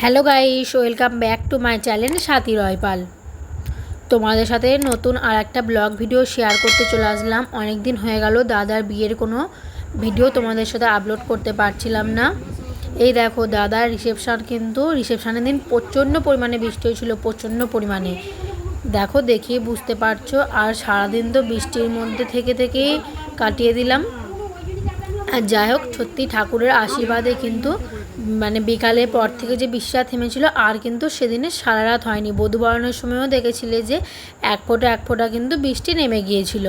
Hello guys welcome back to my channel Sathi Roypal তোমাদের সাথে নতুন আর একটা ব্লগ ভিডিও শেয়ার করতে চলে আসলাম। অনেক দিন হয়ে গেল, দাদার বিয়ের কোনো ভিডিও তোমাদের সাথে আপলোড করতে পারছিলাম না। এই দেখো, দাদার রিসেপশান কিন্তু রিসেপশানের দিন প্রচণ্ড পরিমাণে বৃষ্টি হয়েছিল, প্রচণ্ড পরিমাণে। দেখো দেখিয়ে বুঝতে পারছ, আর সারাদিন তো বৃষ্টির মধ্যে থেকে থেকেই কাটিয়ে দিলাম। আর যাই হোক, সত্যি ঠাকুরের আশীর্বাদে কিন্তু মানে বিকালের পর থেকে যে বৃষ্টিটা থেমেছিল, আর কিন্তু সেদিনে সারা রাত হয়নি। বধু বরণের সময়ও দেখেছিলে যে এক ফোঁটা এক ফোঁটা কিন্তু বৃষ্টি নেমে গিয়েছিল।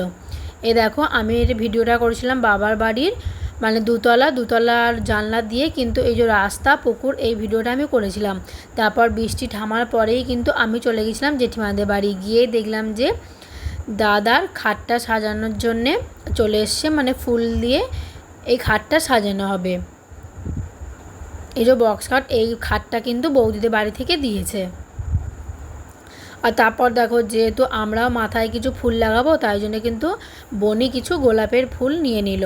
এ দেখো, আমি এই ভিডিওটা করেছিলাম বাবার বাড়ির মানে দুতলা, দুতলার জানলা দিয়ে কিন্তু এই যে রাস্তা, পুকুর, এই ভিডিওটা আমি করেছিলাম। তারপর বৃষ্টি থামার পরেই কিন্তু আমি চলে গেছিলাম জেঠিমাদের বাড়ি। গিয়ে দেখলাম যে দাদার খাটটা সাজানোর জন্যে চলে এসছে মানে ফুল দিয়ে এই খাটটা সাজানো হবে। এই যে বক্স খাট এই খাটটা কিন্তু বৌদিদের বাড়ি থেকে দিয়েছে। আর তারপর দেখো, যেহেতু আমরাও মাথায় কিছু ফুল লাগাবো, তাই জন্য কিন্তু বনি কিছু গোলাপের ফুল নিয়ে নিল।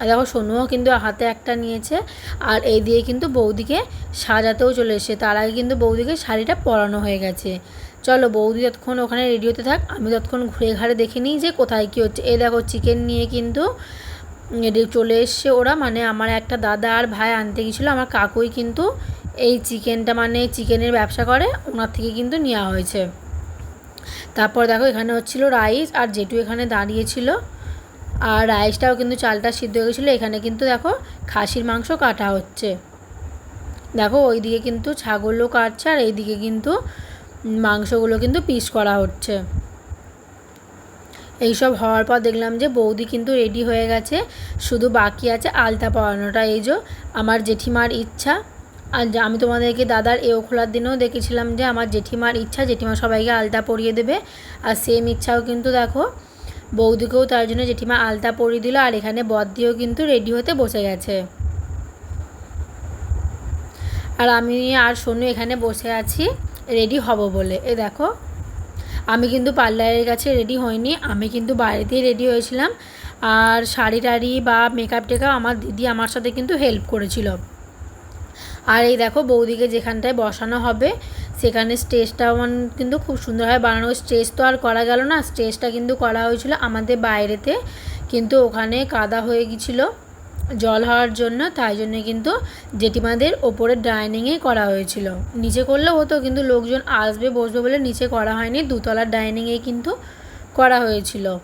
আর দেখো, সোনুও কিন্তু হাতে একটা নিয়েছে, আর এই দিয়ে কিন্তু বৌদিকে সাজাতেও চলে এসেছে। তার আগে কিন্তু বৌদিকে শাড়িটা পরানো হয়ে গেছে। চলো, বৌদি ততক্ষণ ওখানে রেডিওতে থাক, আমি ততক্ষণ ঘুরে ঘাড়ে দেখে নিই যে কোথায় কী হচ্ছে। এই দেখো চিকেন নিয়ে কিন্তু চলে এসছে ওরা মানে আমার একটা দাদা আর ভাই আনতে গেছিল আমার কাকুই কিন্তু এই চিকেনটা মানে চিকেনের ব্যবসা করে, ওনার থেকে কিন্তু নেওয়া হয়েছে। তারপর দেখো এখানে হচ্ছিল রাইস, আর জেঠু এখানে দাঁড়িয়েছিল, আর রাইসটাও কিন্তু চালটা সিদ্ধ হয়ে গেছিল এখানে কিন্তু দেখো খাসির মাংস কাটা হচ্ছে। দেখো ওইদিকে কিন্তু ছাগলও কাটছে, আর এইদিকে কিন্তু মাংসগুলো কিন্তু পিস করা হচ্ছে। এইসব হওয়ার পর দেখলাম যে বৌদি কিন্তু রেডি হয়ে গেছে, শুধু বাকি আছে আলতা পরানোটা। এই যে আমার জেঠিমার ইচ্ছা, আর আমি তোমাদেরকে দাদার এও খোলার দিনেও দেখেছিলাম যে আমার জেঠিমার ইচ্ছা, জেঠিমা সবাইকে আলতা পরিয়ে দেবে। আর সেম ইচ্ছাও কিন্তু দেখো, বৌদিকেও তার জন্য জেঠিমা আলতা পরিয়ে দিল, আর এখানে বদ্দিও কিন্তু রেডি হতে বসে গেছে। আর আমি আর সোনু এখানে বসে আছি রেডি হব বলে। এ দেখো আমি কিন্তু পার্লারের কাছে রেডি হইনি, আমি কিন্তু বাড়িতেই রেডি হয়েছিলাম। আর শাড়ি টাড়ি বা মেকআপ টেকআপ আমার দিদি আমার সাথে কিন্তু হেল্প করেছিল। আর এই দেখো বৌদিকে যেখানটায় বসানো হবে, সেখানে স্টেজটা স্টেজটাও কিন্তু খুব সুন্দরভাবে বানানো। স্টেজ তো আর করা গেল না স্টেজটা কিন্তু করা হয়েছিল আমাদের বাইরেতে, কিন্তু ওখানে কাদা হয়ে গেছিল জল হওয়ার জন্য, তাই জন্য কিন্তু জেঠিমাদের ওপরে ডাইনিংয়ে করা হয়েছিল। নিচে করলেও হতো, কিন্তু লোকজন আসবে, বসবে বলে নিচে করা হয়নি, দুতলার ডাইনিংয়ে কিন্তু করা হয়েছিল।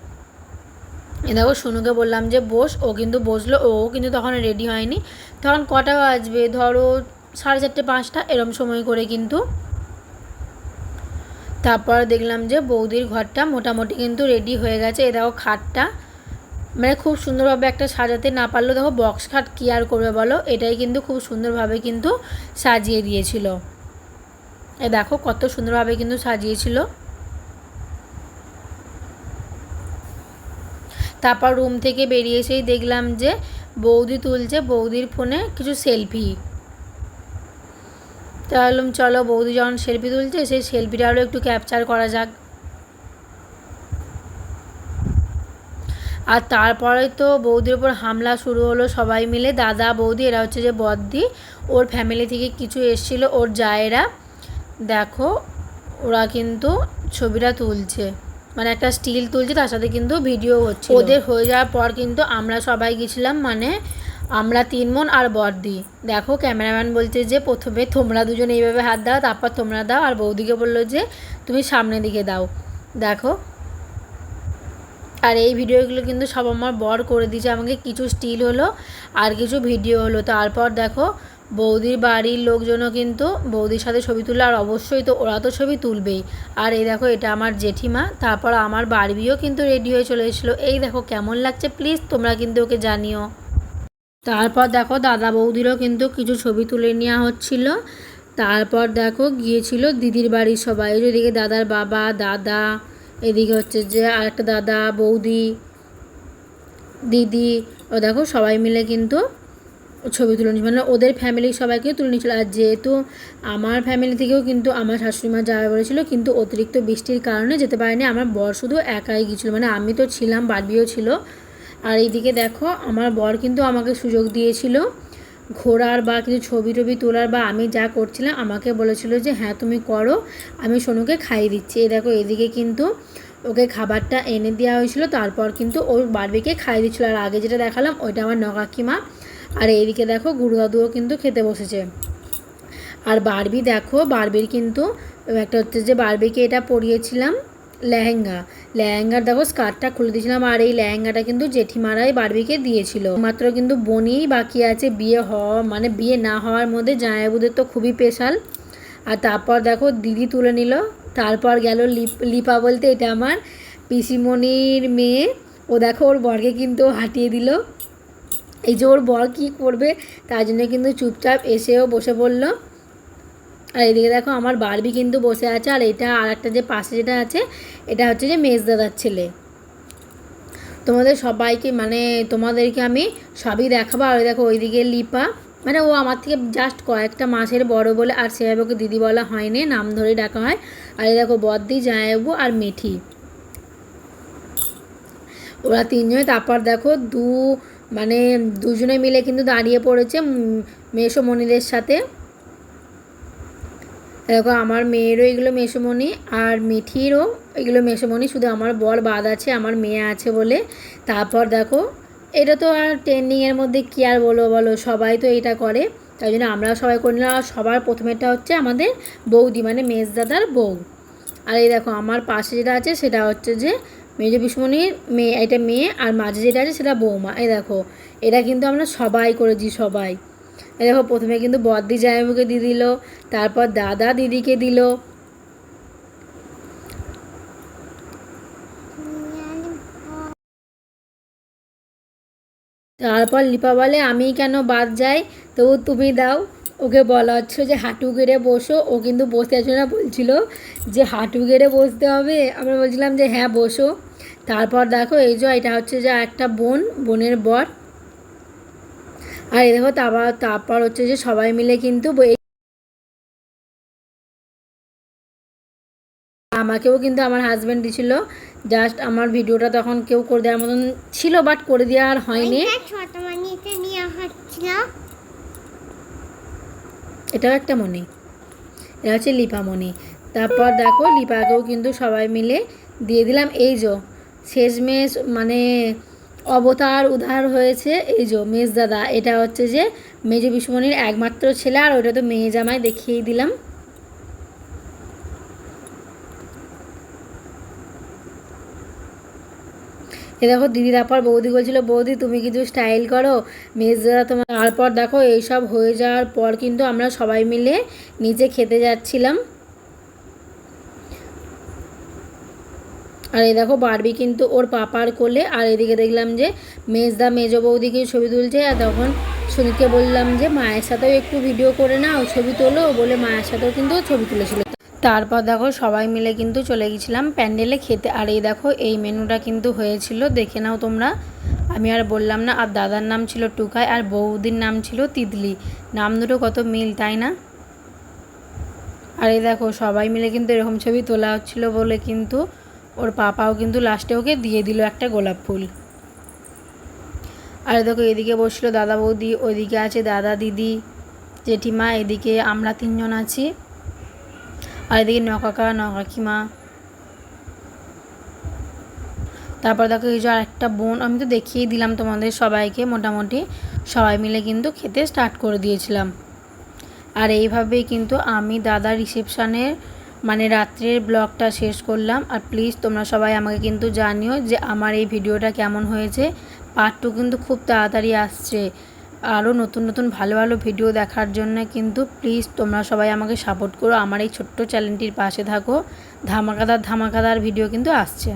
এ দেখো, সোনুকে বললাম যে, বস, ও কিন্তু বসল, ও কিন্তু তখন রেডি হয়নি। তখন কটা বাজবে? ধরো সাড়ে চারটে, পাঁচটা, এরম সময় করে কিন্তু। তারপর দেখলাম যে, বৌদির ঘরটা মোটামুটি কিন্তু রেডি হয়ে গেছে। এ দেখো, খাটটা মানে খুব সুন্দরভাবে একটা সাজাতে না পারলেও দেখো বক্স খাট কী আর করবে বলো? এটাই কিন্তু খুব সুন্দরভাবে কিন্তু সাজিয়ে দিয়েছিল। এ দেখো কত সুন্দরভাবে কিন্তু সাজিয়েছিল। তারপর রুম থেকে বেরিয়ে এসেই দেখলাম যে বৌদি তুলছে, বৌদির ফোনে কিছু সেলফি তাহলে চলো বৌদি যখন সেলফি তুলছে, সেই সেলফিটা আরও একটু ক্যাপচার করা যাক। আর তারপরে তো বৌদির ওপর হামলা শুরু হলো সবাই মিলে। দাদা বৌদি এরা হচ্ছে যে বদ্দি। ওর ফ্যামিলি থেকে কিছু এসছিল ওর জায়েরা। দেখো ওরা কিন্তু ছবিটা তুলছে। মানে একটা স্টিল তুলছে তার সাথে কিন্তু ভিডিও হচ্ছে ওদের হয়ে যাওয়ার পর কিন্তু আমরা সবাই গেছিলাম মানে আমরা তিন মন আর বর্দি দেখো ক্যামেরাম্যান বলছে যে প্রথমে তোমরা দুজন এইভাবে হাত দাও তারপর তোমরা দাও। আর বৌদিকে বলল যে তুমি সামনের দিকে দাও। দেখো আর এই ভিডিওগুলো কিন্তু সব আমার বর করে দিয়েছে, আমাকে কিছু স্টিল হলো আর কিছু ভিডিও হলো। তারপর দেখো, বৌদির বাড়ির লোকজনও কিন্তু বৌদির সাথে ছবি তুলে আর অবশ্যই তো ওরা তো ছবি তুলবেই। আর এই দেখো, এটা আমার জেঠিমা, তারপর আমার বাড়বিও কিন্তু রেডি হয়ে চলে এসেছিল। এই দেখো কেমন লাগছে প্লিজ তোমরা কিন্তু ওকে জানিও। তারপর দেখো, দাদা বৌদিরও কিন্তু কিছু ছবি তুলে নেওয়া হচ্ছিল। তারপর দেখো, গিয়েছিল দিদির বাড়ির সবাই। ওইদিকে দাদার বাবা, দাদা এদিকে হচ্ছে যে আরেকটা দাদা, বৌদি, দিদি, ও দেখো সবাই মিলে কিন্তু ছবি তুলে নিচ্ছে। মানে ওদের ফ্যামিলির সবাইকে তুলে নিচ্ছিল আর যেহেতু আমার ফ্যামিলি থেকেও কিন্তু আমার শাশুড়িমা যাওয়া বলেছিল কিন্তু অতিরিক্ত বৃষ্টির কারণে যেতে পারেনি। আমার বর শুধু একাই গিয়েছিল। মানে আমি তো ছিলাম, বাড়বিও ছিল। আর এইদিকে দেখো, আমার বর কিন্তু আমাকে সুযোগ দিয়েছিল। ঘোরার বা কিছু ছবি টবি তোলার বা আমি যা করছিলাম, আমাকে বলেছিল যে হ্যাঁ তুমি করো, আমি সোনুকে খাইয়ে দিচ্ছি। এই দেখো, এদিকে কিন্তু ওকে খাবারটা এনে দেওয়া হয়েছিল, তারপর কিন্তু ওর বারবিকে খাইয়ে দিচ্ছিল। আর আগে যেটা দেখালাম, ওইটা আমার নকাকিমা। আর এইদিকে দেখো, গুরু দাদুও কিন্তু খেতে বসেছে। আর বারবি দেখো, বারবির কিন্তু একটা হচ্ছে যে, বারবিকে এটা পরিয়েছিলাম। লেহেঙ্গা। লেহেঙ্গার দেখো স্কার্টটা খুলে দিয়েছিলাম আর এই লেহেঙ্গাটা কিন্তু জেঠিমারাই বারবিকে দিয়েছিল। মাত্র কিন্তু বনিই বাকি আছে বিয়ে হওয়া মানে বিয়ে না হওয়ার মধ্যে জামাইবুদের তো খুবই স্পেশাল আর তারপর দেখো দিদি তুলে নিল, তারপর গেল লিপ লিপা বলতে এটা আমার পিসিমণির মেয়ে। ও দেখো ওর বরকে কিন্তু হাঁটিয়ে দিল। এই যে ওর বর কী করবে তার জন্য কিন্তু চুপচাপ এসেও বসে পড়ল। আর এদিকে দেখো আমার বারবি কিন্তু বসে আছে, আর এটা আর একটা যে পাশে যেটা আছে, এটা হচ্ছে যে মেজ দাদার ছেলে। তোমাদের সবাইকে মানে তোমাদেরকে আমি সবই দেখাবো। আর ওই দেখো ওইদিকে লিপা মানে ও আমার থেকে জাস্ট কয়েকটা মাসের বড় বলে আর সেভাবে ওকে দিদি বলা হয়নি, নাম ধরে ডাকা হয়। আর এই দেখো বদ্দি জায়াবু আর মেঠি। ওরা তিনজনে, তারপর দেখো দু মানে দুজনে মিলে কিন্তু দাঁড়িয়ে পড়েছে মেষমণিদের সাথে। দেখো, আমার মেয়েরও এগুলো মেসমণি আর মিঠিরও এগুলো মেসমণি শুধু আমার বর বাদ আছে, আমার মেয়ে আছে বলে। তারপর দেখো, এটা তো আর ট্রেন্ডিংয়ের মধ্যে কী আর বলো বলো, সবাই তো এটা করে। তাই জন্য আমরা সবাই করি না আর সবার প্রথমেটা হচ্ছে আমাদের বৌদি মানে মেজদাদার বউ। আর এই দেখো, আমার পাশে যেটা আছে, সেটা হচ্ছে যে মেজ বিষ্মণির মেয়ে, এটা মেয়ে, আর মাঝে যেটা আছে, সেটা বৌমা। এই দেখো, এটা কিন্তু আমরা সবাই করেছি, সবাই। দেখো, প্রথমে কিন্তু বদ্দি জামাইবুকে দিয়ে দিল, তারপর দাদা দিদিকে দিল। তারপর লিপা বলে, আমি কেন বাদ যাই? তবু তুমি দাও। ওকে বলা হচ্ছে যে, হাঁটু গেড়ে বসো। ও কিন্তু বসতে আছে না, বলছিল যে, হাঁটু গেড়ে বসতে হবে? আমরা বলছিলাম যে হ্যাঁ বসো। তারপর দেখো, এই যে, এটা হচ্ছে যে, একটা বোন, বোনের বর। আর এই দেখো তারপর তারপর হচ্ছে যে সবাই মিলে কিন্তু আমাকেও কিন্তু আমার হাজব্যান্ড দিছিল। জাস্ট আমার ভিডিওটা তখন কেউ করে দেওয়ার মতন ছিল বাট করে দেওয়া আর হয়নি। এটাও একটা মনি এটা হচ্ছে লিপামণি তারপর দেখো লিপাকেও কিন্তু সবাই মিলে দিয়ে দিলাম। এই যো শেষমেশ মানে অবতার উদ্ধার হয়েছে এই যে মেজ দাদা, এটা হচ্ছে যে মেজ বিষ্মণির একমাত্র ছেলে আর ওটা তো মেয়ে জামাই দেখিয়েই দিলাম। এ দেখো দিদি তারপর বৌদি বলছিল, বৌদি, তুমি কিছু স্টাইল করো? মেজ দাদা তোমার তারপর দেখো এইসব হয়ে যাওয়ার পর কিন্তু আমরা সবাই মিলে নিচে খেতে যাচ্ছিলাম। আর এই দেখো বারবি কিন্তু ওর পাপার কোলে, আর এদিকে দেখলাম যে মেজদা মেজো বৌদিকে ছবি তুলছে, আর তখন সুনীলকে বললাম যে মায়ের সাথেও একটু ভিডিও করে নাও, ছবি তোলো, বলে মায়ের সাথেও কিন্তু ছবি তুলেছিল। তারপর দেখো সবাই মিলে কিন্তু চলে গেছিলাম প্যান্ডেলে খেতে, আর এই দেখো এই মেনুটা কিন্তু হয়েছিল, দেখে নাও তোমরা। আমি আর বললাম না, আর দাদার নাম ছিল টুকাই, আর বৌদির নাম ছিল তিতলি। নাম দুটো কত মিল, তাই না? আর এই দেখো সবাই মিলে কিন্তু এরকম ছবি তোলা হচ্ছিল বলে কিন্তু ওর পাপাও কিন্তু লাস্টে ওকে দিয়ে দিল একটা গোলাপ ফুল। আর দেখো এদিকে বসল দাদা বৌদি, ওইদিকে আছে দাদা দিদি, জেঠিমা, এদিকে আমরা তিনজন আছি। আর এদিকে নকাকা, নকাকিমা। তারপর দেখো এই যে আর একটা বোন, আমি তো দেখিয়ে দিলাম তোমাদের সবাইকে, মোটামুটি সবাই মিলে কিন্তু খেতে স্টার্ট করে দিয়েছিলাম। আর এইভাবেই কিন্তু আমি দাদা রিসেপশানের মানে রাত্রের ব্লগটা শেষ করলাম। আর প্লিজ তোমরা সবাই আমাকে কিন্তু জানিও যে আমার এই ভিডিওটা কেমন হয়েছে। পার্ট টু কিন্তু খুব তাড়াতাড়ি আসছে। আরও নতুন নতুন ভালো ভালো ভিডিও দেখার জন্য কিন্তু প্লিজ তোমরা সবাই আমাকে সাপোর্ট করো। আমার এই ছোট্ট চ্যানেলটির পাশে থাকো। ধামাকাদার ধামাকাদার ভিডিও কিন্তু আসছে।